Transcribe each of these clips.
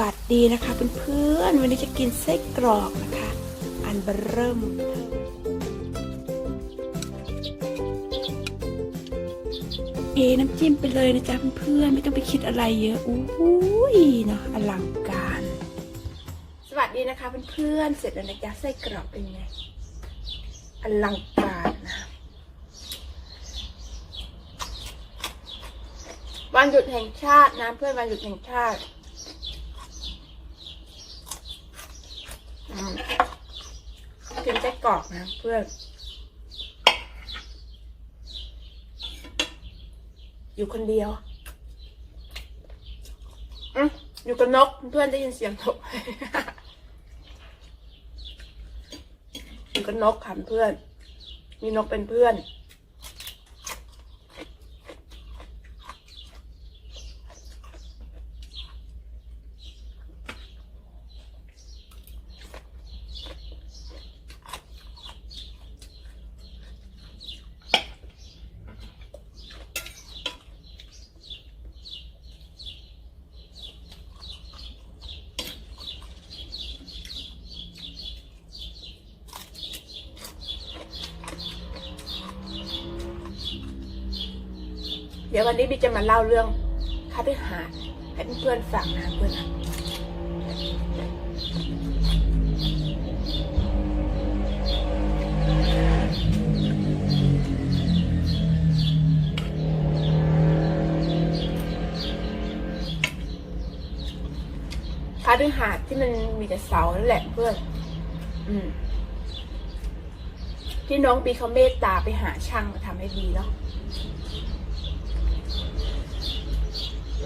วัสดีนะคะเพื่อนๆวันนี้จะกินไส้กรอกนะคะ อันเบอร์เริ่มเอน้ำจิ้มไปเลยนะจ๊ะเพื่อนๆไม่ต้องไปคิดอะไรเยอะอู้ยเนาะอลังการ สวัสดีนะคะเพื่อนๆเสร็จแล้วนะจ๊ะไส้กรอกเป็นไงอลังการนะวันหยุดแห่งชาตินะเพื่อนวันหยุดแห่งชาติอืม กินไส้กรอกนะเพื่อนอยู่คนเดียวอืมอยู่กับนกเพื่อนได้ยินเสียงนก อยู่กับนกค่ะเพื่อน มีนกเป็นเพื่อน ดี๋ยววันนี้บิ๊กจะมาเล่าเรื่องคาทิหาให้เพื่อนๆฟังนะเพื่อนคาทิหาที่มันมีแต่เสานั่นแหละเพื่อน อืมที่น้องบีเขาเมตตาไปหาช่างมาทำให้บีเนาะ เ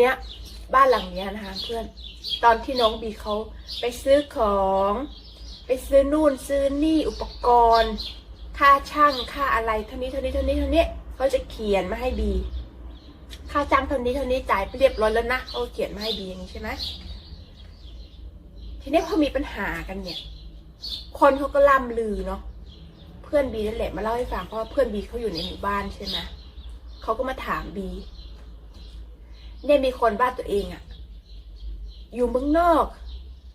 นี้ยบ้านหลังเนี้ยนะคะเพื่อนตอนที่น้องบีเขาไปซื้อของ ไปซื้อนู่นซื้อนี่อุปกรณ์ ค่าช่างค่าอะไรเท่านี้เท่านี้เท่านี้เท่านี้เขาจะเขียนมาให้บีค่าจ้างเท่านี้เท่านี้จ่ายไปเรียบร้อยแล้วนะเขาเขียนมาให้บีอย่างนี้ใช่ไหมทีนี้พอมีปัญหากันเนี่ย คนเขาก็ล่ำลือเนาะเพื่อนบีนั่นแหละมาเล่าให้ฟังเพราะว่าเพื่อนบีเขาอยู่ในหมู่บ้านใช่ไหมเขาก็มาถามบีเนี่ยมีคนบ้านตัวเองอะอยู่เมืองนอก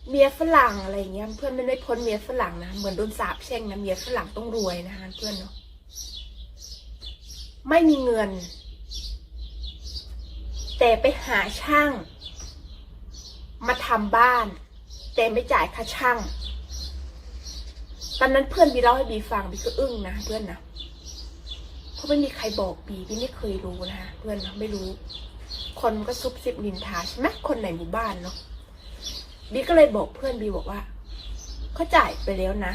เมียฝรั่งอะไรเงี้ยเพื่อนไม่ได้พ้นเมียฝรั่งนะเหมือนโดนสาปแช่งนะเมียฝรั่งต้องรวยนะคะเพื่อนเนาะไม่มีเงิน แต่ไปหาช่าง มาทำบ้าน แต่ไม่จ่ายค่าช่าง ตอนนั้นเพื่อนบีเล่าให้บีฟังบีก็อึ้งนะเพื่อนนะเพราะไม่มีใครบอกบีบีไม่เคยรู้นะคะเพื่อนนะไม่รู้ คนก็ซุบซิบนินทาใช่ไหมคนในหมู่บ้านเนาะ บีก็เลยบอกเพื่อนบีบอกว่าเขาจ่ายไปแล้วนะ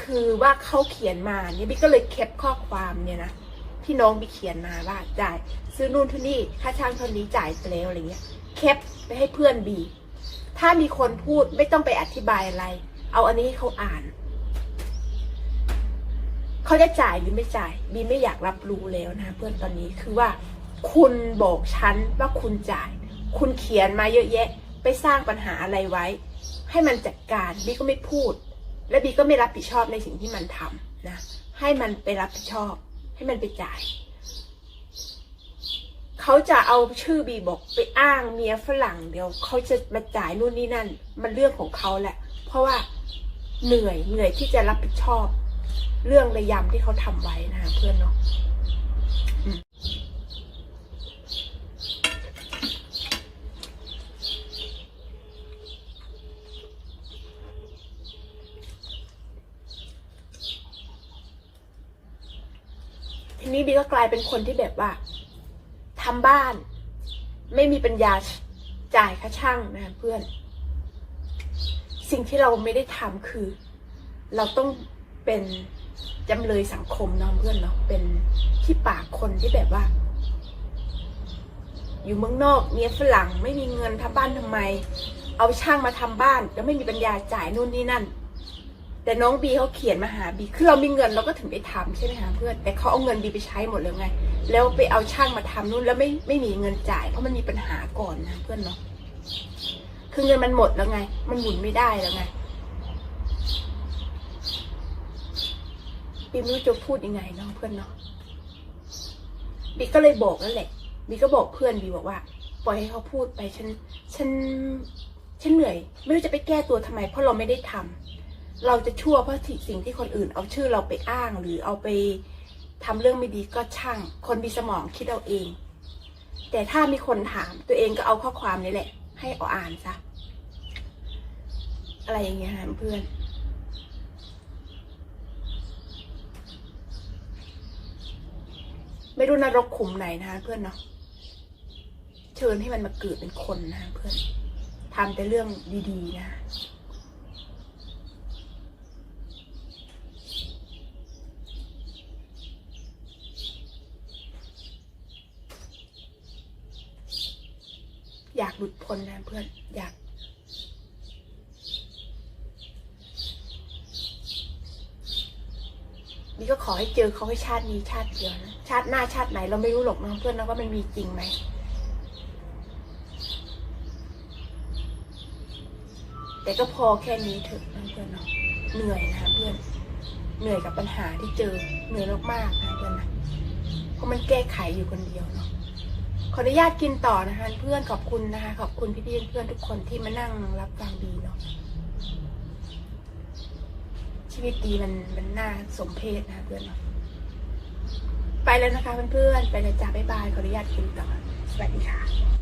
คือว่าเขาเขียนมาเนี่ยบีก็เลยแคปข้อความเนี่ยนะที่น้องบีเขียนมาว่าจ่ายซื้อนู่นที่นี่ค่าช่างเท่านี้จ่ายไปแล้วอะไรเงี้ยแคปไปให้เพื่อนบี ถ้ามีคนพูดไม่ต้องไปอธิบายอะไร เอาอันนี้ให้เขาอ่านเขาจะจ่ายหรือไม่จ่ายบีไม่อยากรับรู้แล้วนะเพื่อนตอนนี้คือว่า คุณบอกฉันว่าคุณจ่าย คุณเขียนมาเยอะแยะ ไปสร้างปัญหาอะไรไว้ ให้มันจัดการบีก็ไม่พูด และบีก็ไม่รับผิดชอบในสิ่งที่มันทำนะให้มันไปรับผิดชอบ ให้มันไปจ่ายเขาจะเอาชื่อบีบอกไปอ้างเมียฝรั่งเดี๋ยวเขาจะมาจ่ายนู่นนี่นั่น มันเรื่องของเขาแหละ เพราะว่าเหนื่อยเหนื่อยที่จะรับผิดชอบ เรื่องระยำที่เขาทำไว้นะคะเพื่อนเนาะ ทีนี้บีก็กลายเป็นคนที่แบบว่าทำบ้าน ไม่มีปัญญาจ่ายค่าช่างนะเพื่อน สิ่งที่เราไม่ได้ทำคือ เราต้องเป็นจำเลยสังคมเนาะเพื่อนเนาะเป็นที่ปากคนที่แบบว่า อยู่เมืองนอกเมียฝรั่งไม่มีเงินทำบ้านทำไม เอาช่างมาทำบ้าน แล้วไม่มีปัญญาจ่ายนู่นนี่นั่น แต่น้องบีเขาเขียนมาหาบีคือเรามีเงินเราก็ถึงไปทำใช่ไหมคะเพื่อนแต่เขาเอาเงินบีไปใช้หมดเลยไง แล้วไปเอาช่างมาทำนู่นแล้วไม่ไม่มีเงินจ่าย เพราะมันมีปัญหาก่อนนะเพื่อนเนาะคือเงินมันหมดแล้วไง มันหมุนไม่ได้แล้วไงบีไม่รู้จะพูดยังไงเนาะเพื่อนเนาะบีก็เลยบอกแล้วแหละบีก็บอกเพื่อนบีบอกว่า ปล่อยให้เขาพูดไปฉันฉันฉันเหนื่อย ไม่รู้จะไปแก้ตัวทำไม เพราะเราไม่ได้ทำ เราจะชั่วเพราะสิ่งที่คนอื่น เอาชื่อเราไปอ้างหรือเอาไปทำเรื่องไม่ดีก็ช่าง คนมีสมองคิดเอาเอง แต่ถ้ามีคนถามตัวเองก็เอาข้อความนี้แหละ ให้เอาอ่านซะอะไรอย่างเงี้ยฮะเพื่อน ไม่รู้นรกขุมไหนนะคะเพื่อนเนาะเชิญให้มันมาเกิดเป็นคนนะคะเพื่อนทำแต่เรื่องดีๆ นะ อยากหลุดพ้นนะเพื่อนอยาก นี่ก็ขอให้เจอเขาให้ชาตินี้ชาติเดียวนะชาติหน้าชาติไหนเราไม่รู้หรอกนะเพื่อนนะว่ามันมีจริงไหมแต่ก็พอแค่นี้เถอะนะเพื่อนเนาะเหนื่อยนะเพื่อน เหนื่อยกับปัญหาที่เจอเหนื่อยมากๆนะเพื่อนนะเพราะมันแก้ไขอยู่คนเดียวเนาะ ขออนุญาตกินต่อนะคะเพื่อนขอบคุณนะคะ ขอบคุณพี่ๆเพื่อนทุกคนที่มานั่งรับฟังดีเนาะชีวิตดีมันมันน่าสมเพชนะคะเพื่อนเนาะไปแล้วนะคะเพื่อนๆไปเลยจ้าบ๊ายบายขออนุญาตกินต่อสวัสดีค่ะ